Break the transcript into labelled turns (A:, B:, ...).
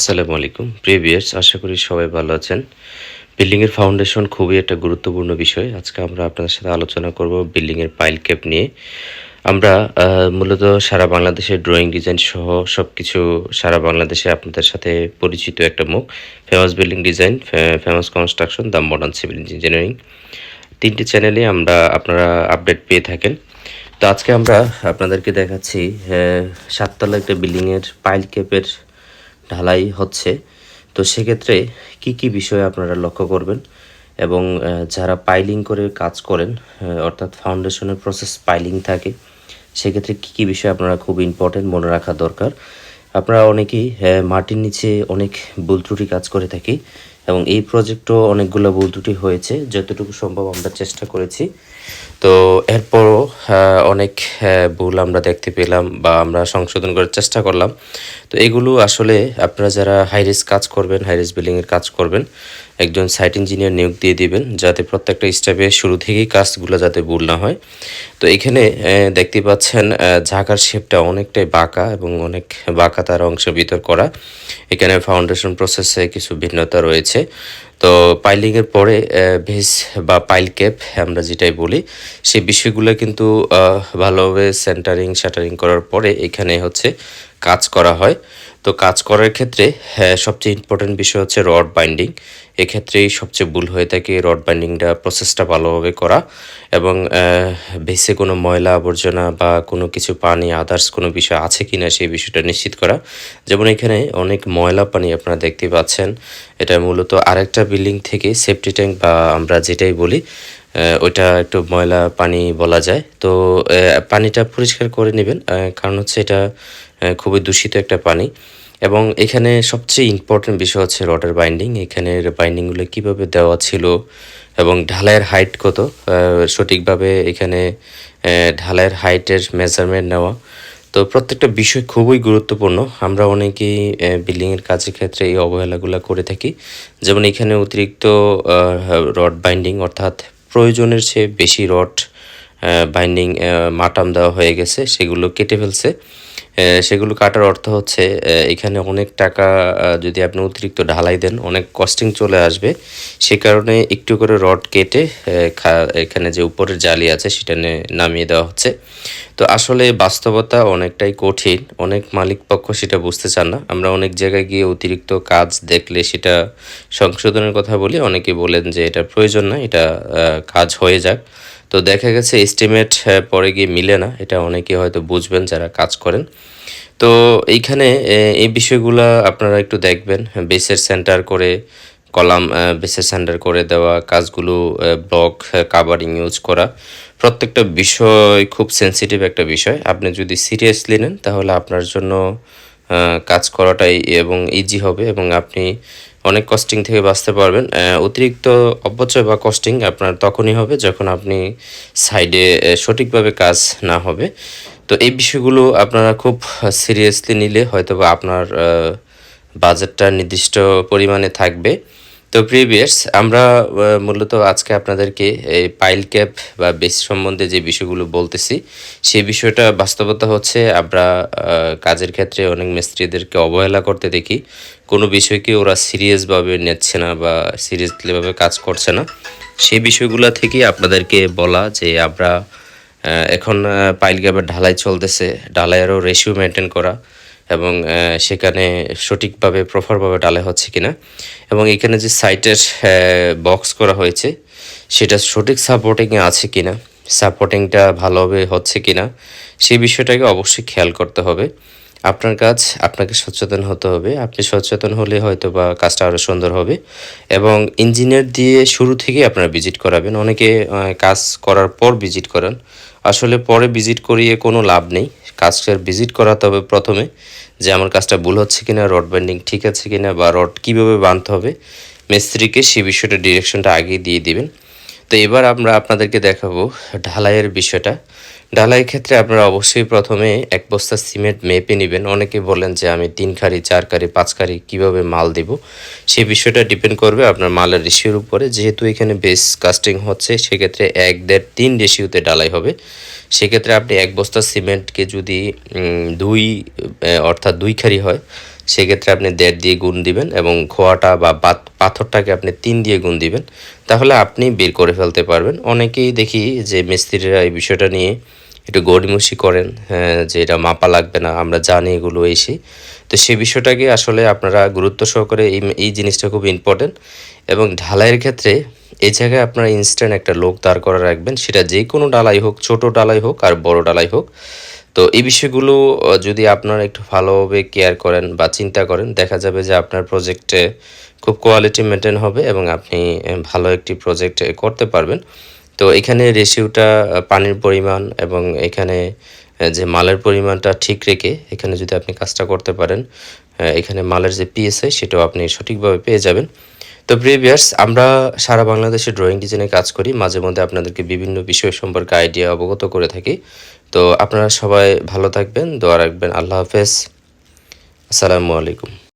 A: আসসালামু আলাইকুম। প্রিভিয়াস আশা করি সবাই ভালো আছেন। বিল্ডিংয়ের ফাউন্ডেশন খুবই একটা গুরুত্বপূর্ণ বিষয়। আজকে আমরা আপনাদের সাথে আলোচনা করব বিল্ডিংয়ের পাইল ক্যাপ নিয়ে। আমরা মূলত সারা বাংলাদেশের ড্রয়িং ডিজাইন সহ সব কিছু সারা বাংলাদেশে আপনাদের সাথে পরিচিত একটা মুখ। Famous building design famous construction, the modern civil engineering. তিনটি চ্যানেলে আমরা আপনারা আপডেট পেয়ে থাকেন। তো আজকে আমরা আপনাদেরকে দেখাচ্ছি সাততলা একটা বিল্ডিংয়ের পাইল ক্যাপের ঢালাই হচ্ছে। তো সেক্ষেত্রে কি কি বিষয় আপনারা লক্ষ্য করবেন? এবং যারা পাইলিং করে কাজ করেন অর্থাৎ ফাউন্ডেশনের প্রসেস পাইলিং থাকে, সেক্ষেত্রে কী কী বিষয় আপনারা খুব ইম্পর্টেন্ট মনে রাখা দরকার? আপনারা অনেকেই মাটির নিচে অনেক ভুল ত্রুটি কাজ করে থাকি এবং এই প্রজেক্টও অনেকগুলো ভুল ত্রুটি হয়েছে, যতটুকু সম্ভব আমরা চেষ্টা করেছি। তো এরপরও অনেক ভুল আমরা দেখতে পেলাম বা আমরা সংশোধন করার চেষ্টা করলাম। তো এগুলো আসলে আপনারা যারা হাই রিস্ক কাজ করবেন হাই রিস্ক বিল্ডিংয়ের কাজ করবেন, একজন সাইট ইঞ্জিনিয়ার নিয়োগ দিয়ে দিবেন, যাতে প্রত্যেকটা স্টেপে শুরু থেকেই কাজগুলো যাতে ভুল না হয়। তো এখানে দেখতে পাচ্ছেন ঝাঁকার শেপটা অনেকটাই বাঁকা এবং অনেক বাঁকা তার অংশ ভিতর করা। এখানে ফাউন্ডেশন প্রসেসে কিছু ভিন্নতা রয়েছে। তো পাইলিংয়ের পরে ভেস বা পাইল ক্যাপ আমরা যেটাই বলি, সেই বিষয়গুলো কিন্তু ভালোভাবে সেন্টারিং শাটারিং করার পরে এখানে হচ্ছে কাজ করা হয়। তো কাজ করার ক্ষেত্রে হ্যাঁ, সবচেয়ে ইম্পর্টেন্ট বিষয় হচ্ছে রড বাইন্ডিং এক্ষেত্রেই সবচেয়ে ভুল হয়ে থাকে রড বাইন্ডিংটা প্রসেসটা ভালোভাবে করা এবং বেসে কোনো ময়লা আবর্জনা বা কোনো কিছু পানি আদার্স কোনো বিষয় আছে কি না সেই বিষয়টা নিশ্চিত করা। যেমন এখানে অনেক ময়লা পানি আপনারা দেখতে পাচ্ছেন। এটা মূলত আরেকটা বিল্ডিং থেকে সেফটি ট্যাঙ্ক বা আমরা যেটাই বলি ওইটা একটু ময়লা পানি বলা যায়। তো পানিটা পরিষ্কার করে নেবেন। কারণ হচ্ছে এটা খুবই দূষিত একটা পানি। এবং এখানে সবচেয়ে ইম্পর্টেন্ট বিষয় হচ্ছে রডের বাইন্ডিং এখানের বাইন্ডিংগুলো কীভাবে দেওয়া ছিল এবং ঢালাইয়ের হাইট কত? সঠিকভাবে এখানে ঢালাইয়ের হাইটের মেজারমেন্ট নেওয়া। তো প্রত্যেকটা বিষয় খুবই গুরুত্বপূর্ণ। আমরা অনেকেই বিল্ডিংয়ের কাজের ক্ষেত্রে এই অবহেলাগুলো করে থাকি। যেমন এখানে অতিরিক্ত রড বাইন্ডিং অর্থাৎ প্রয়োজনের চেয়ে বেশি রড বাইন্ডিং মাটাম দেওয়া হয়ে গেছে। সেগুলো কেটে ফেলছে। সেগুলো কাটার অর্থ হচ্ছে এখানে অনেক টাকা যদি আপনি অতিরিক্ত ঢালাই দেন, অনেক কস্টিং চলে আসবে। সে কারণে একটু করে রড কেটে এখানে যে উপরের জালি আছে, সেটা নামিয়ে দেওয়া হচ্ছে। তো আসলে বাস্তবতা অনেকটাই কঠিন। অনেক মালিক পক্ষ সেটা বুঝতে চান না। আমরা অনেক জায়গায় গিয়ে অতিরিক্ত কাজ দেখলে সেটা সংশোধনের কথা বলি। অনেকে বলেন যে এটা প্রয়োজন না, এটা কাজ হয়ে যাক। তো দেখা গেছে এস্টিমেট পরে গিয়ে মিলে না, এটা অনেকে হয়তো বুঝবেন যারা কাজ করেন। তো এইখানে এই বিষয়গুলো আপনারা একটু দেখবেন বেসের সেন্টার করে, কলাম বেসের সেন্টার করে দেওয়া, কাজগুলো ব্লক কাভারিং ইউজ করা, প্রত্যেকটা বিষয় খুব সেন্সিটিভ একটা বিষয়। আপনি যদি সিরিয়াসলি নেন, তাহলে আপনার জন্য কাজ করাটাই এবং ইজি হবে এবং আপনি অনেক কস্টিং থেকে বাঁচতে পারবেন। অতিরিক্ত অপচয় বা কস্টিং আপনার তখনই হবে যখন আপনি সাইডে সঠিকভাবে কাজ না হবে। তো এই বিষয়গুলো আপনারা খুব সিরিয়াসলি নিলে হয়তো বা আপনার বাজেটটা নির্দিষ্ট পরিমাণে থাকবে। তো প্রিভিয়াস আমরা মূলত আজকে আপনাদেরকে এই পাইল ক্যাপ বা বেস সম্বন্ধে যে বিষয়গুলো বলতেছি, সেই বিষয়টা বাস্তবতা হচ্ছে আমরা কাজের ক্ষেত্রে অনেক মিস্ত্রিদেরকে অবহেলা করতে দেখি। কোনো বিষয়কে ওরা সিরিয়াসভাবে নিচ্ছে না বা সিরিয়াসলিভাবে কাজ করছে না। সেই বিষয়গুলো থেকেই আপনাদেরকে বলা যে আমরা এখন পাইল ক্যাপের ঢালাই চলতেছে। ঢালাইয়েরও রেশিও মেনটেন করা। এবং সেখানে সঠিকভাবে প্রপারভাবে ডালে হচ্ছে কিনা। এবং এখানে যে সাইটের বক্স করা হয়েছে, সেটা সঠিক সাপোর্টিংয়ে আছে কিনা সাপোর্টিংটা ভালোভাবে হচ্ছে কিনা, সেই বিষয়টাকে অবশ্যই খেয়াল করতে হবে। আপনার কাজ আপনাকে সচেতন হতে হবে। আপনি সচেতন হলে হয়তো বা কাজটা আরও সুন্দর হবে। এবং ইঞ্জিনিয়ার দিয়ে শুরু থেকেই আপনারা ভিজিট করাবেন। অনেকে কাজ করার পর ভিজিট করেন। আসলে পরে ভিজিট করিয়ে কোনো লাভ নেই। কাজটার ভিজিট করাতে হবে প্রথমে যে আমার কাজটা ভুল হচ্ছে কিনা রড বাইন্ডিং ঠিক আছে কিনা বা রড কীভাবে বাঁধতে হবে, মিস্ত্রিকে সেই বিষয়টা ডিরেকশনটা আগে দিয়ে দিবেন। তো এবার আমরা আপনাদেরকে দেখাবো ঢালাইয়ের বিষয়টা। ঢালাইয়ের ক্ষেত্রে আপনারা অবশ্যই প্রথমে এক বস্তা সিমেন্ট মেপে নেবেন। অনেকে বলেন যে আমি তিন খারি চার খারি পাঁচ খারি কীভাবে মাল দেব? সেই বিষয়টা ডিপেন্ড করবে আপনার মালের রেশিওর উপরে। যেহেতু এখানে বেস কাস্টিং হচ্ছে, সেক্ষেত্রে এক দেড় তিন রেশিওতে ঢালাই হবে। সেক্ষেত্রে আপনি এক বস্তা সিমেন্টকে যদি দুই অর্থাৎ দুই খারি হয় সেক্ষেত্রে আপনি দেড় দিয়ে গুণ দিবেন এবং খোয়াটা বা পাথরটাকে আপনি তিন দিয়ে গুণ দিবেন। তাহলে আপনি বের করে ফেলতে পারবেন। অনেকেই দেখি যে মিস্ত্রিরা এই বিষয়টা নিয়ে একটু গড়িমসি করেন হ্যাঁ, যে এটা মাপা লাগবে না আমরা জানি এগুলো এসে। তো সেই বিষয়টাকে আসলে আপনারা গুরুত্ব সহকারে এই এই জিনিসটা খুব ইম্পর্টেন্ট এবং ঢালাইয়ের ক্ষেত্রে এই জায়গায় আপনারা ইনস্ট্যান্ট একটা লোক দাঁড় করা রাখবেন। সেটা যে কোনো ডালাই হোক ছোট ডালাই হোক আর বড় ডালাই হোক। তো এই বিষয়গুলো যদি আপনারা একটু ভালোভাবে কেয়ার করেন বা চিন্তা করেন, দেখা যাবে যে আপনার প্রজেক্টে খুব কোয়ালিটি মেনটেন হবে এবং আপনি ভালো একটি প্রজেক্ট করতে পারবেন। তো এখানে রেশিওটা পানির পরিমাণ এবং এখানে যে মালের পরিমাণটা ঠিক রেখে এখানে যদি আপনি কাজটা করতে পারেন এখানে মালের যে পিএসআই সেটাও আপনি সঠিকভাবে পেয়ে যাবেন। তো প্রিভিয়ার্স আমরা সারা বাংলাদেশে ড্রয়িং ডিজাইনে কাজ করি। মাঝে মধ্যে আপনাদেরকে বিভিন্ন বিষয় সম্পর্কে আইডিয়া অবগত করে থাকি। তো আপনারা সবাই ভালো থাকবেন দোয়া রাখবেন। আল্লাহ হাফেজ। আসসালামু আলাইকুম।